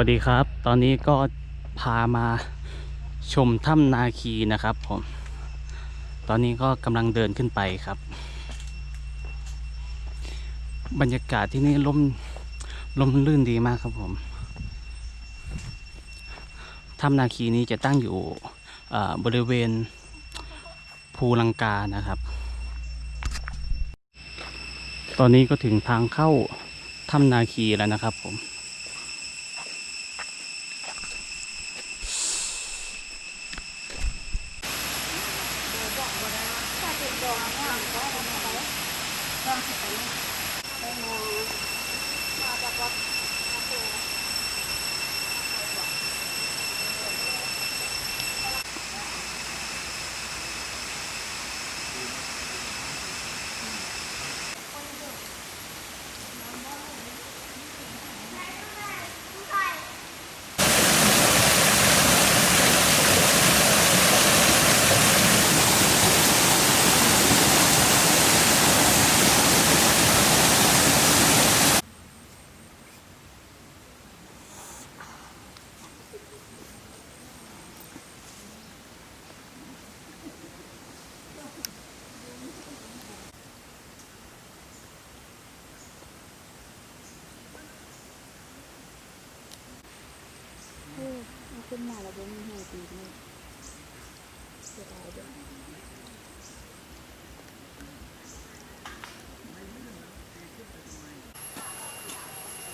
สวัสดีครับ ตอนนี้ก็พามาชมถ้ำนาคีนะครับผม ตอนนี้ก็กำลังเดินขึ้นไปครับ บรรยากาศที่นี่ลมลมลื่นดีมากครับผมถ้ำนาคีนี้จะตั้งอยู่บริเวณภูลังกานะครับ ตอนนี้ก็ถึงทางเข้าถ้ำนาคีแล้วนะครับผม ko, ano ba? Francis, ano? Kaya mo, maaga ko. ขึ้นมาแล้วก็มีหัวตีนี่เสียดายด้วย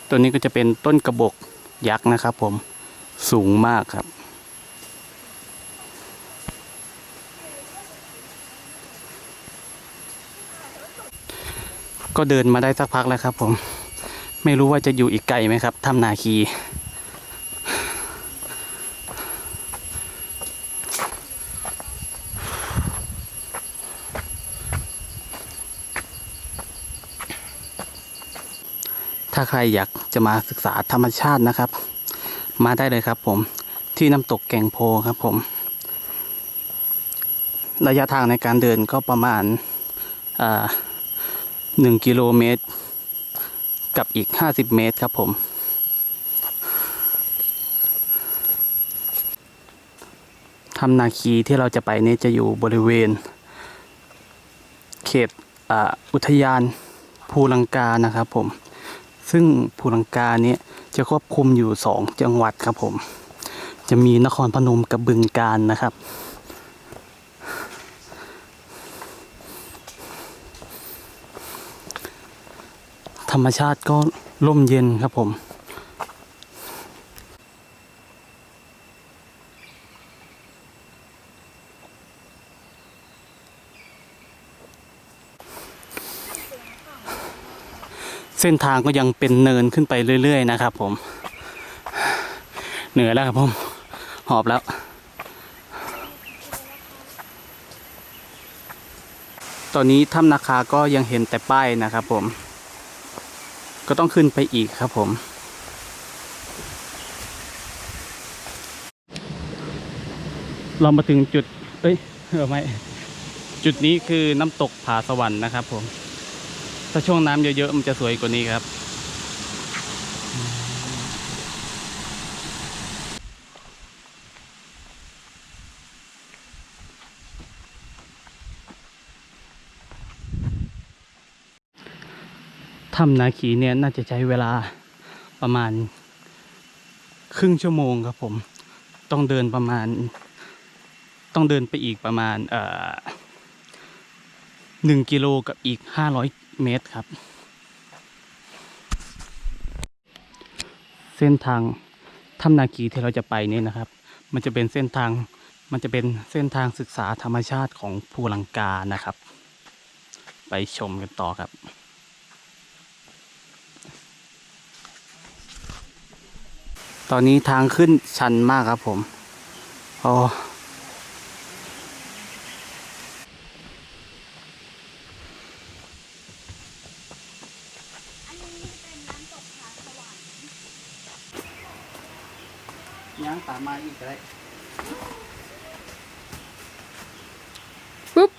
ตัวนี้ก็จะเป็นต้นกระบอกยักษ์นะครับผมสูงมากครับก็เดินมาได้สักพักแล้วครับผม ไม่รู้ว่าจะอยู่อีกไกลไหมครับถ้ำนาคี ถ้าใครอยากจะมาศึกษาธรรมชาตินะครับ มาได้เลยครับ ผมที่น้ำตกแก่งโพครับผม ระยะทางในการเดินก็ประมาณหนึ่งกิโลเมตร กับอีก50เมตรครับผมถ้ำนาคีที่เราจะไปนี้จะอยู่บริเวณ เขตออุทยานภูลังกานะครับผม ซึ่งภูลังกาเนี้จะครอบคลุมอยู่สองจังหวัดครับผม จะมีนครพนมกับบึงกาฬนะครับ ธรรมชาติก็ร่มเย็นครับผม เส้นทางก็ยังเป็นเนินขึ้นไปเรื่อย ๆ นะครับ ผม เหนื่อยแล้วครับผม หอบแล้ว ตอนนี้ถ้ำนาคาก็ยังเห็นแต่ป้ายนะครับผม ก็ต้องขึ้นไปอีกครับผมเรามาถึงจุด เอ้ยเออไม่ จุดนี้คือน้ำตกผาสวรรค์นะครับผม ถ้าช่วงน้ำเยอะๆมันจะสวยกว่านี้ครับ ถ้ำนาคีเนี่ยน่าจะใช้เวลาประมาณ ครึ่งชั่วโมงครับผม ต้องเดินประมาณ ต้องเดินไปอีกประมาณเอ่อหนึ่งกิโลกับอีกห้าร้อย เมตรครับ เส้นทางถ้ำนาคีที่เราจะไปนี่นะครับ มันจะเป็นเส้นทางมันจะเป็นเส้นทางศึกษาธรรมชาติของภูลังกานะครับ ไปชมกันต่อครับตอนนี้ทางขึ้นชันมากครับผมอ้อั ยังตามมาอีกได้ปุ๊บ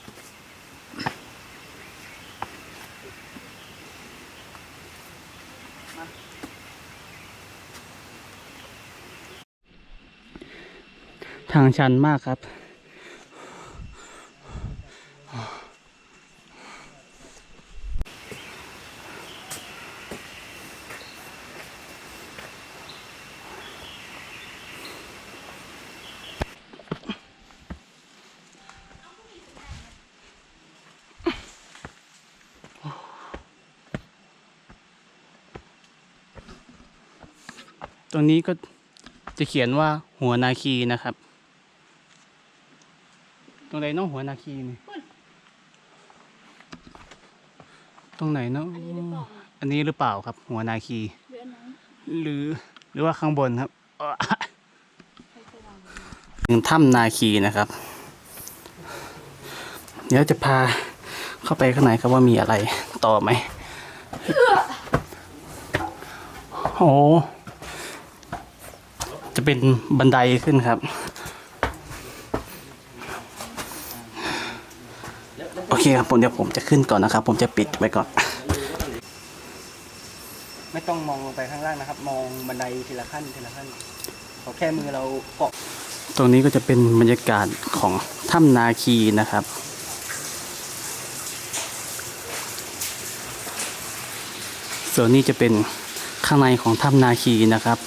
ทางชันมากครับ รงนี้ก็จะเขียนว่าหัวนาคีนะครับ ตรงไหนเน้องหัวนาคีนี่ตรงไหนเนาะอันนี้หรือเปล่าครับ หัวนาคีเรือนนั้นหรือหรือว่าข้างบนครับใครจะวางถึงถ้ำนาคีนะครับ เดี๋ยวจะพาเข้าไปข้างในครับว่ามีอะไรต่อไหมโอ้ จะเป็นบันไดขึ้นครับ โอเคครับผมเดี๋ยวผมจะขึ้นก่อนนะครับ ผมจะปิดไว้ก่อน ไม่ต้องมองลงไปข้างล่างนะครับ มองบันไดทีละขั้นทีละขั้นขอแค่มือเราเกาะตรงนี้ก็จะเป็นบรรยากาศของถ้ำนาคีนะครับส่วนนี้จะเป็นข้างในของถ้ำนาคีนะครับ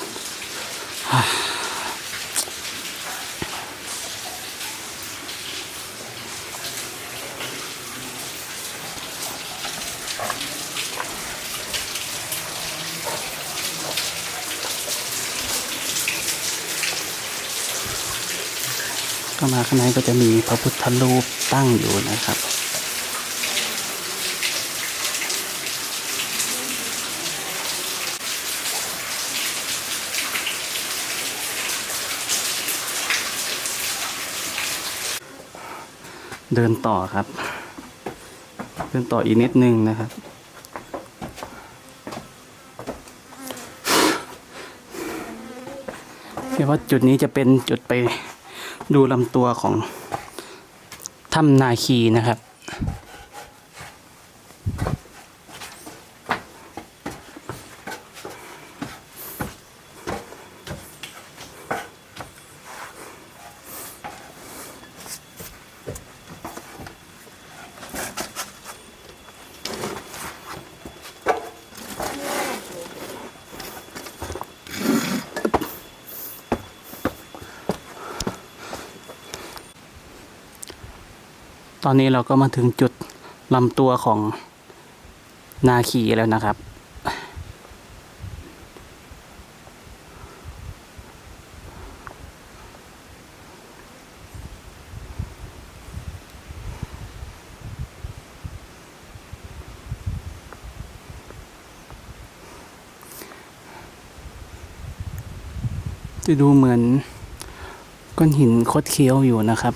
เข้ามาข้างในก็จะมีพระพุทธรูปตั้งอยู่นะครับเดินต่อครับ เดินต่ออีกนิดนึงนะครับ เรียกว่าจุดนี้จะเป็นจุดไป ดูลำตัวของถ้ำนาคีนะครับ ตอนนี้เราก็มาถึงจุดลำตัวของนาคีแล้วนะครับ จะดูเหมือนก้อนหินคดเคี้ยวอยู่นะครับ